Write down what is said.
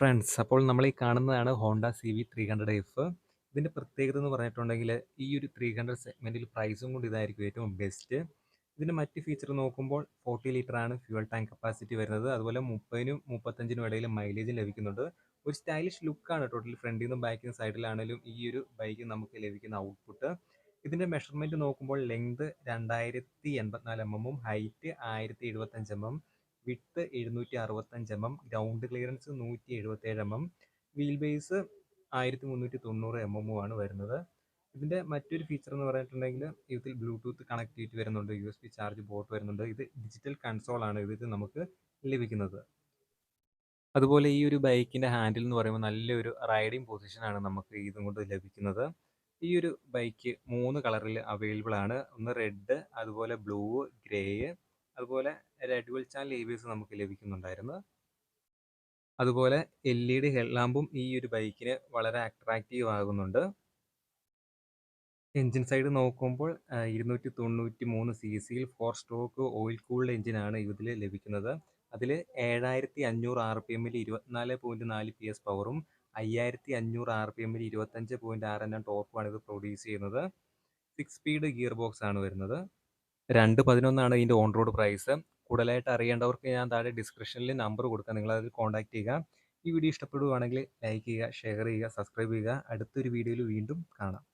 Friends. അപ്പോൾ നമ്മൾ ഈ കാണുന്നതാണ് Honda C B three hundred F. ഇതിന്റെ പ്രത്യേകത എന്ന് പറഞ്ഞിട്ടുണ്ടെങ്കിൽ ഈ ഒരു ത്രീ ഹൺഡ്രഡ് സെഗ്മെന്റിൽ പ്രൈസും കൊണ്ട് ഇതായിരിക്കും ഏറ്റവും ബെസ്റ്റ് ഇതിന്റെ മറ്റ് ഫീച്ചർ നോക്കുമ്പോൾ ഫോർട്ടി ലിറ്റർ ആണ് ഫ്യൂവൽ ടാങ്ക് കപ്പാസിറ്റി വരുന്നത്. അതുപോലെ മുപ്പതിനും മുപ്പത്തഞ്ചിനും ഇടയിൽ മൈലേജും ലഭിക്കുന്നുണ്ട്. ഒരു സ്റ്റൈലിഷ് ലുക്കാണ് ടോട്ടൽ ഫ്രണ്ടിൽ നിന്നും ബാക്കിൽ നിന്നും സൈഡിലാണെങ്കിലും ഈ ഒരു ബൈക്ക് നമുക്ക് ലഭിക്കുന്ന ഔട്ട്പുട്ട് ഇതിന്റെ മെഷർമെന്റ് നോക്കുമ്പോൾ ലെങ്ത് രണ്ടായിരത്തി എൺപത്തിനാല് എം എമ്മും ഹൈറ്റ് ആയിരത്തി എഴുപത്തഞ്ച് എം എം വിട്ട് എഴുന്നൂറ്റി അറുപത്തഞ്ച് എം എം ഗ്രൗണ്ട് ക്ലിയറൻസ് നൂറ്റി എഴുപത്തേഴ് എം എം വീൽ ബേസ് ആയിരത്തി മുന്നൂറ്റി തൊണ്ണൂറ് എം എം ആണ് വരുന്നത്. ഇതിന്റെ മറ്റൊരു ഫീച്ചർ എന്ന് പറഞ്ഞിട്ടുണ്ടെങ്കിൽ ഇതിൽ ബ്ലൂടൂത്ത് കണക്ടിവിറ്റി വരുന്നുണ്ട് U S B charge board വരുന്നുണ്ട്. ഇത് ഡിജിറ്റൽ കൺസോൾ ആണ് ഇതിൽ നമുക്ക് ലഭിക്കുന്നത്. അതുപോലെ ഈ ഒരു ബൈക്കിന്റെ ഹാൻഡിൽ എന്ന് പറയുമ്പോൾ നല്ലൊരു റൈഡിങ് പൊസിഷനാണ് നമുക്ക് ഇതും കൊണ്ട് ലഭിക്കുന്നത്. ഈ ഒരു ബൈക്ക് മൂന്ന് കളറിൽ അവൈലബിൾ ആണ്. ഒന്ന് റെഡ് അതുപോലെ ബ്ലൂ ഗ്രേ അതുപോലെ ഡുവൽ ചാനൽ എസ് നമുക്ക് ലഭിക്കുന്നുണ്ടായിരുന്നു. അതുപോലെ എൽ ഇ ഡി ഹെഡ്ലാമ്പും ഈ ഒരു ബൈക്കിന് വളരെ അട്രാക്റ്റീവ് ആകുന്നുണ്ട്. എൻജിൻ സൈഡ് നോക്കുമ്പോൾ ഇരുന്നൂറ്റി തൊണ്ണൂറ്റി മൂന്ന് സി സിയിൽ ഫോർ സ്ട്രോക്ക് ഓയിൽ കൂൾഡ് എഞ്ചിനാണ് ഇതിൽ ലഭിക്കുന്നത്. അതിൽ ഏഴായിരത്തി അഞ്ഞൂറ് ആർ പി എമ്മിൽ ഇരുപത്തിനാല് പോയിന്റ് നാല് പി എസ് പവറും അയ്യായിരത്തി അഞ്ഞൂറ് ആർ പി എമ്മിൽ ഇരുപത്തഞ്ച് പോയിന്റ് ആറ് എണ്ണം ടോപ്പുമാണ് ഇത് പ്രൊഡ്യൂസ് ചെയ്യുന്നത്. സിക്സ് സ്പീഡ് ഗിയർ ബോക്സ് ആണ് വരുന്നത്. രണ്ട് പതിനൊന്നാണ് ഇതിന്റെ ഓൺ റോഡ് പ്രൈസ് കൂടുതലായിട്ട് അറിയേണ്ടവർക്ക് ഞാൻ താഴെ ഡിസ്ക്രിപ്ഷനിൽ നമ്പർ കൊടുക്കാം. നിങ്ങൾ അതിൽ കോൺടാക്ട് ചെയ്യുക. ഈ വീഡിയോ ഇഷ്ടപ്പെടുകയാണെങ്കിൽ ലൈക്ക് ചെയ്യുക ഷെയർ ചെയ്യുക സബ്സ്ക്രൈബ് ചെയ്യുക. അടുത്തൊരു വീഡിയോയിൽ വീണ്ടും കാണാം.